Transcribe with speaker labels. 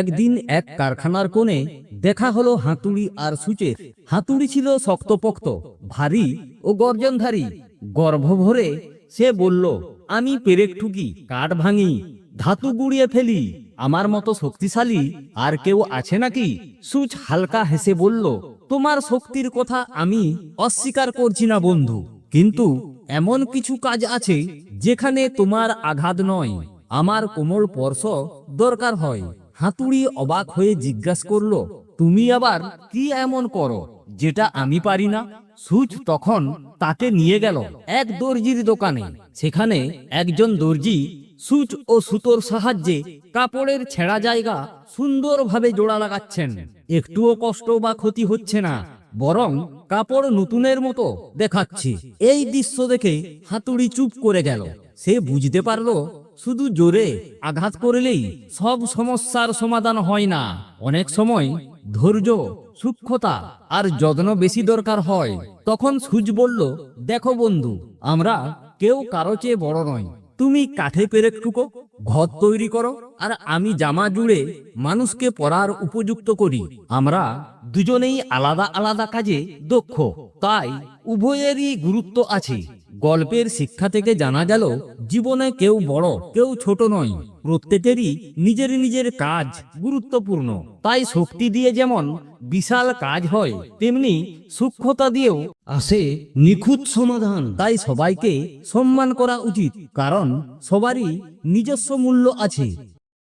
Speaker 1: একদিন এক কারখানার কোণে দেখা হলো হাতুড়ি আর সূচের। হাতুড়ি ছিল শক্তপোক্ত, ভারী ও গর্জনধারী। গর্ভ ভরে সে বলল, আমি পেরেক ঠুকি, কাঠ ভাঙি, ধাতু গুড়িয়ে ফেলি, আমার মতো শক্তিশালী আর কেউ আছে নাকি? সুচ হালকা হেসে বলল, তোমার শক্তির কথা আমি অস্বীকার করছি না, বন্ধু। কিন্তু এমন কিছু কাজ আছে যেখানে তোমার আঘাত নয়, আমার কোমল স্পর্শ দরকার হয়। হাতুড়ি অবাক হয়ে জিজ্ঞাসা করল, তুমি আবার কি এমন করো, যেটা আমি পারি না? সুচ তখন তাকে নিয়ে গেল এক দর্জির দোকানে। সেখানে একজন দর্জি সুচ ও সুতোর সাহায্যে কাপড়ের ছেঁড়া জায়গা সুন্দরভাবে জোড়া লাগাচ্ছেন। একটুও কষ্ট বা ক্ষতি হচ্ছে না, বরং কাপড় নতুনের মতো দেখাচ্ছি। এই দৃশ্য দেখে হাতুড়ি চুপ করে গেল। সে বুঝতে পারল শুধু জোরে আঘাত করলেই সব সমস্যার সমাধান হয় না। অনেক সময় ধৈর্য, সূক্ষ্মতা আর যত্ন বেশি দরকার হয়। তখন সুজ বলল, দেখো বন্ধু, আমরা কেউ কারও চেয়ে বড় নয় তুমি কাঠে পেরেক টুকো ঘর তৈরি করো, আর আমি জামা জুড়ে মানুষকে পরার উপযুক্ত করি। আমরা দুজনেই আলাদা আলাদা কাজে দক্ষ, তাই উভয়েরই গুরুত্ব আছে। গল্পের শিক্ষা থেকে জানা গেল, জীবনে কেউ বড়, কেউ ছোট নয়। প্রত্যেকেরই নিজের নিজের কাজ গুরুত্বপূর্ণ। তাই শক্তি দিয়ে যেমন বিশাল কাজ হয়, তেমনি সূক্ষ্মতা দিয়েও আসে নিখুঁত সমাধান। তাই সবাইকে সম্মান করা উচিত, কারণ সবারই নিজস্ব মূল্য আছে।